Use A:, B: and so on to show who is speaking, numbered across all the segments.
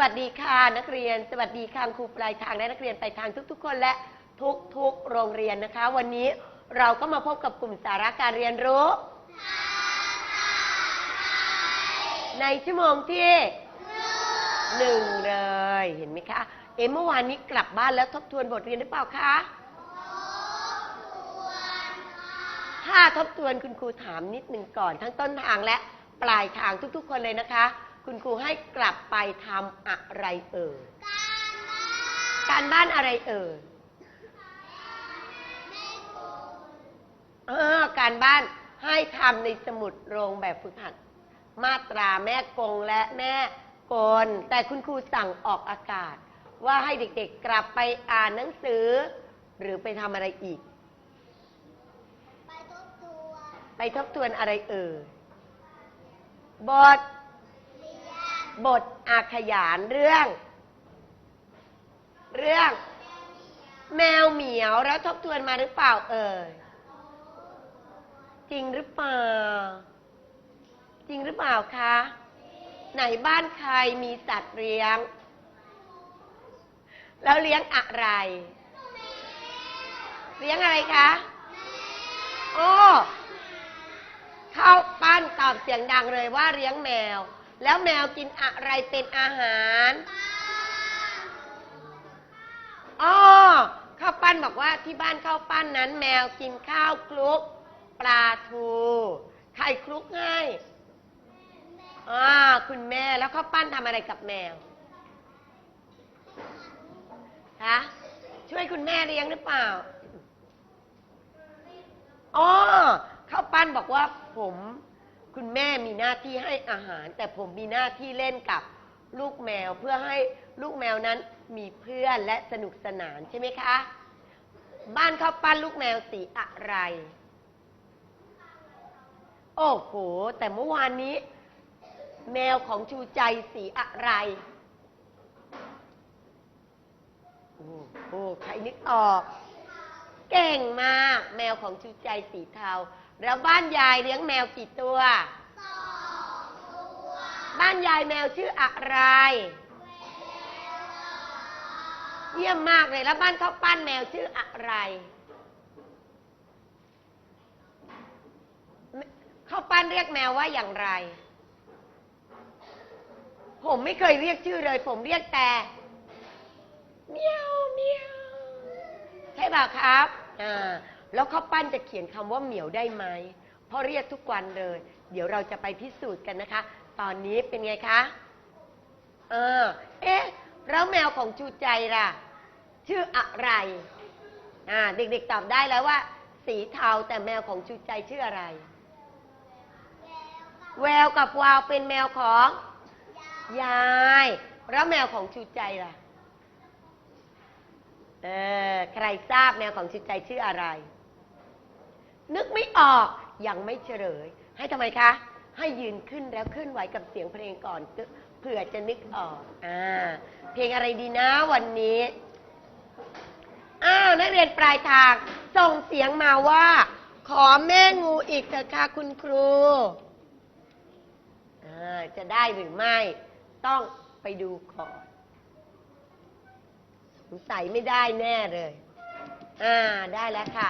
A: สวัสดีค่ะนักเรียน สวัสดีค่ะครูปลายทางและนักเรียนปลายทางทุก ๆ คนและทุกๆโรงเรียนนะคะ วันนี้เราก็มาพบกับกลุ่มสาระการเรียนรู้ ในชั่วโมงที่หนึ่งเลยเห็นไหมคะ เอ๊ะเมื่อวานนี้กลับบ้านแล้วทบทวนบทเรียนหรือเปล่าคะถ้าทบทวนคุณครูถามนิดหนึ่งก่อน ทั้งต้นทางและปลายทางทุก ๆ คนเลยนะคะ คุณครูให้กลับไปทำอะไรเอ่ยการบ้านอะไรเอ่ยเออการบ้านให้ทำในสมุดโรงแบบฝึกหัด มาตราแม่กงและแม่กลแต่คุณครูสั่งออกอากาศ ว่าให้เด็กๆกลับไปอ่านหนังสือ หรือไปทำอะไรอีก
B: ไปทบทวน
A: ไปทบทวนอะไรเอ่ยบท
B: เรียน
A: บทอาขยานเรื่อง เรื่อง แมวเหมียวแล้วทบทวนมาหรือเปล่าเอ่ยจริงหรือเปล่า จริงหรือเปล่าคะไหนบ้านใครมีสัตว์เลี้ยง แล้วเลี้ยงอะไร เลี้ยงอะไรคะโอ้เข้าปั้นตอบเสียงดังเลยว่าเลี้ยงแมว แล้วแมวกินอะไรเป็นอาหารอ๋อข้าวปั้นบอกว่าที่บ้านข้าวปั้นนั้น แมวกินข้าวคลุกปลาทูใครคลุกให้อ่าคุณแม่แล้วข้าวปั้นทำอะไรกับแมวคะช่วยคุณแม่เลี้ยงหรือเปล่าอ๋อข้าวปั้นบอกว่าผม คุณแม่มีหน้าที่ให้อาหาร แต่ผมมีหน้าที่เล่นกับลูกแมวเพื่อให้ลูกแมวนั้นมีเพื่อนและสนุกสนานใช่ไหมคะ บ้านข้าวปั้นลูกแมวสีอะไร โอ้โห แต่เมื่อวานนี้ แมวของชูใจสีอะไรโอ้โหใครนึกออก เก่งมาก แมวของชูใจสีเทา แล้วบ้านยายเลี้ยงแมวกี่ตัว
B: สองตัว
A: บ้านยายแมวชื่ออะไร เยี่ยมมากเลยแล้วบ้านข้าวปั้นแมวชื่ออะไรข้าวปั้นเรียกแมวว่าอย่างไร ผมไม่เคยเรียกชื่อเลย ผมเรียกแต่เมียวเมียวใช่ป่ะครับอ่า แล้วข้าวปั้นจะเขียนคำว่าเหมียวได้ไหมเพราะเรียกทุกวันเลย เดี๋ยวเราจะไปพิสูจน์กันนะคะ ตอนนี้เป็นไงคะเออเอ๊ะแล้วแมวของชูใจล่ะ ชื่ออะไรอ่าเด็กๆตอบได้แล้วว่า สีเทาแต่แมวของชูใจชื่ออะไร แววกับวาวเป็นแมวของ ยายแล้วแมวของชูใจล่ะเออใครทราบแมวของชูใจชื่ออะไร นึกไม่ออกยังไม่เฉลย ให้ทำไมคะ ให้ยืนขึ้นแล้วเคลื่อนไหวกับเสียงเพลงก่อนเผื่อจะนึกออกอ่าเพลงอะไรดีนะวันนี้อ้าวนักเรียนปลายทางส่งเสียงมาว่า ขอแม่งูอีกเถอะค่ะคุณครูอ่าจะได้หรือไม่ ต้องไปดูก่อนสงสัยไม่ได้แน่เลย อ่าได้แล้วค่ะ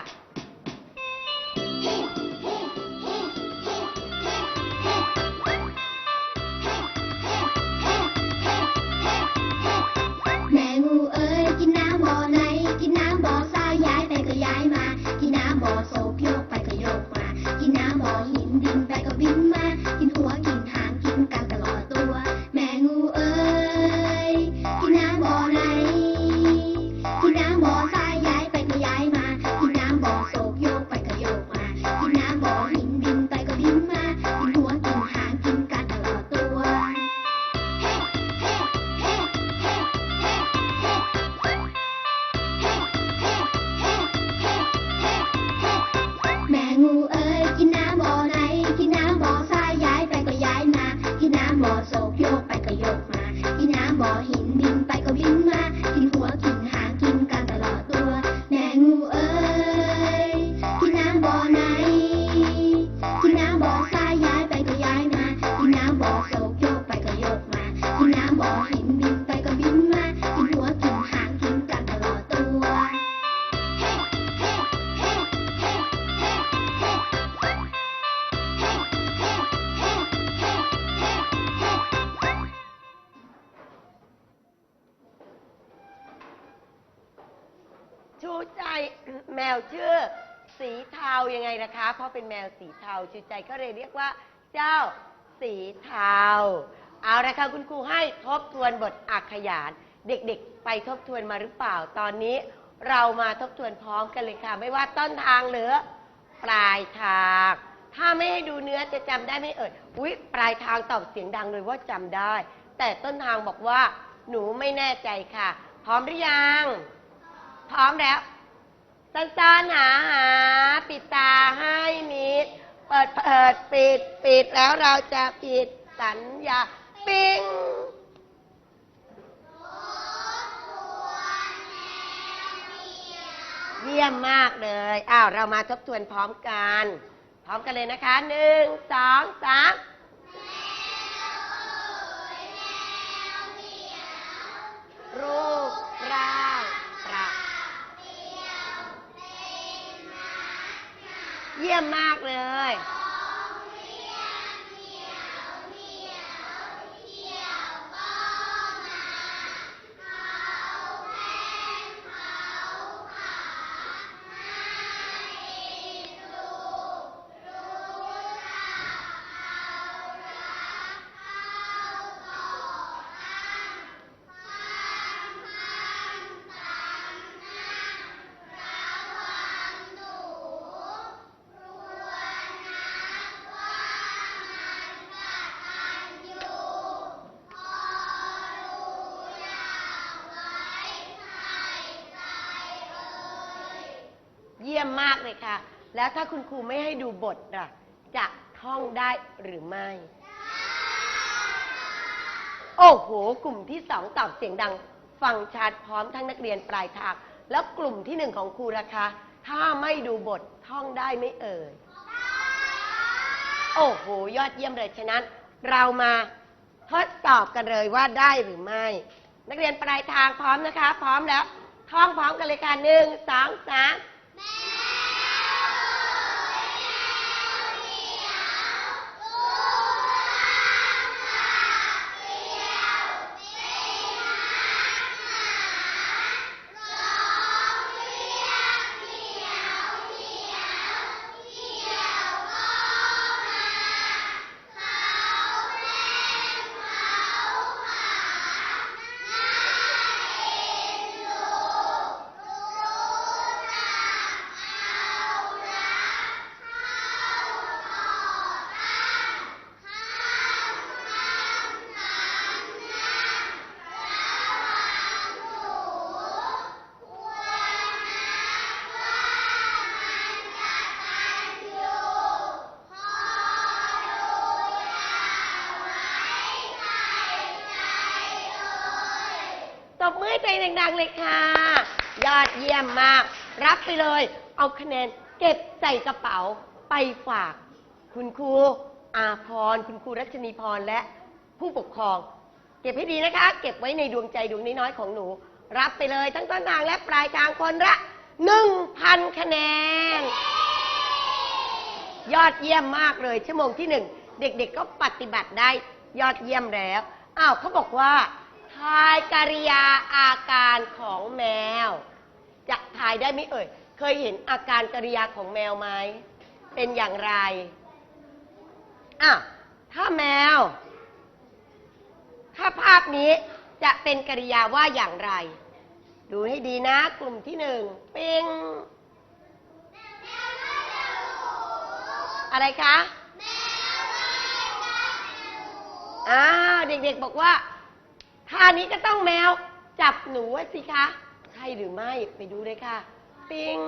B: ชูใจแมว
A: ชื่อ สีเทายังไงนะคะ เพราะเป็นแมวสีเทาชื่อใจก็เลยเรียกว่า เจ้าสีเทา เอาละค่ะคุณครูให้ทบทวนบทอักขยานเด็กๆ ไปทบทวนมาหรือเปล่าตอนนี้ เรามาทบทวนพร้อมกันเลยค่ะ ไม่ว่าต้นทางหรือปลายทาง ถ้าไม่ให้ดูเนื้อจะจำได้ไม่เอ่ยอุ๊ยปลายทางตอบเสียงดังเลยว่าจำได้ แต่ต้นทางบอกว่า หนูไม่แน่ใจค่ะ พร้อมหรือยัง พร้อมแล้วสั้นๆหาหาปิดตาให้มิด เปิดเปิดปิดปิดแล้วเราจะปิดสัญญา ปิ้งเยี่ยมมากเลย อ้าว เรามาทบทวนพร้อมกัน พร้อมกันเลยนะคะ หนึ่ง สอง สาม เมมากเลยค่ะ แล้วถ้าคุณครูไม่ให้ดูบทล่ะจะท่องได้หรือไม่ โอ้โห กลุ่มที่สองตอบเสียงดัง ฟังชัดพร้อมทั้งนักเรียนปลายทาง แล้วกลุ่มที่หนึ่งของครูล่ะคะถ้าไม่ดูบทท่องได้ไม่เอ่ย โอ้โห ยอดเยี่ยมเลยฉะนั้น เรามาทดสอบกันเลยว่าได้หรือไม่ นักเรียนปลายทางพร้อมนะคะ พร้อมแล้ว ท่องพร้อมกันเลยค่ะหนึ่งสองสาม ต ดังๆเลยค่ะ ยอดเยี่ยมมาก รับไปเลย เอาคะแนนเก็บใส่กระเป๋าไปฝาก คุณครูอาพร คุณครูรัชนีพรและผู้ปกครอง เก็บให้ดีนะคะ เก็บไว้ในดวงใจดวงน้อยๆของหนู รับไปเลยทั้งต้นทางและปลายทางคนละหนึ่งพันคะแนน ยอดเยี่ยมมากเลยชั่วโมงที่หนึ่งเด็กๆก็ปฏิบัติได้ยอดเยี่ยมแล้วอ้าวเขาบอกว่า ทายกริยาอาการของแมว จะทายได้ไหมเอ่ย เคยเห็นอาการกริยาของแมวไหม เป็นอย่างไรอ้าวถ้าแมว ถ้าภาพนี้จะเป็นกริยาว่าอย่างไร ดูให้ดีนะ กลุ่มที่หนึ่งปิงอะไรคะอ้าวเด็กๆบอกว่า ท่านี้ก็ต้องแมว จับหนูสิคะ ใช่หรือไม่ไปดูเลยค่ะ ปิง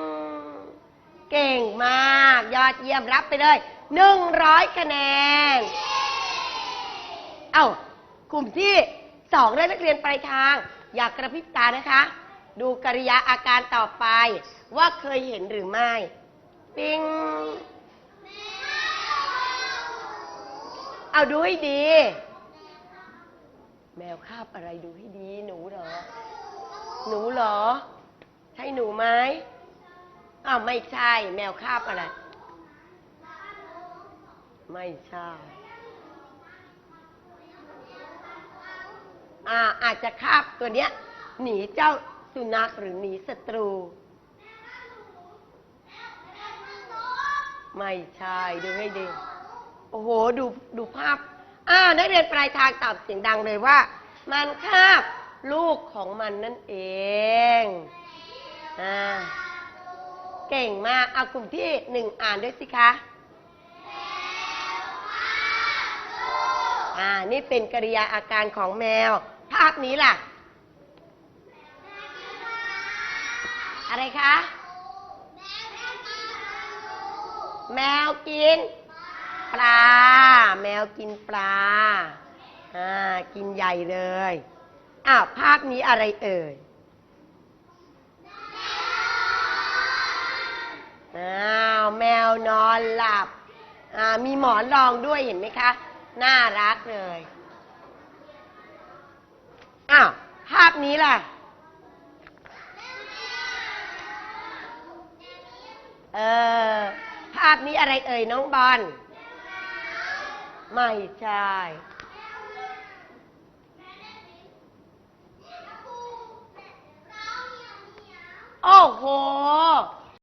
A: เก่งมาก ยอดเยี่ยมรับไปเลยหนึ่งร้อยคะแนน เอ้ากลุ่มที่สองได้นักเรียนปลายทาง อยากกระพริบตานะคะ ดูกริยาอาการต่อไป ว่าเคยเห็นหรือไม่ ปิง เอาดูให้ดี แมวคาบอะไรดูให้ดี หนูเหรอ หนูเหรอ ใช่หนูไหมอ้าวไม่ใช่ แมวคาบอะไร ไม่ใช่อ่าอาจจะคาบตัวเนี้ย หนีเจ้าสุนัขหรือหนีศัตรู ไม่ใช่ ดูให้ดี โอ้โห ดูดูภาพ อ้าวนักเรียนปลายทางตอบเสียงดังเลยว่า มันคาบลูกของมันนั่นเองอ่าเก่งมากเอากลุ่มที่หนึ่งอ่านด้วยสิคะอ่านี่เป็นกริยาอาการของแมว ภาพนี้ล่ะ อะไรคะ แมวกิน ปลา แมวกินปลา อ่า กินใหญ่เลย อ้าว ภาพนี้อะไรเอ่ยอ้าวแมวนอนหลับ อ่า มีหมอนรองด้วยเห็นไหมคะ น่ารักเลย อ้าว ภาพนี้ล่ะ เออ ภาพนี้อะไรเอ่ยน้องบอล ไม่ใช่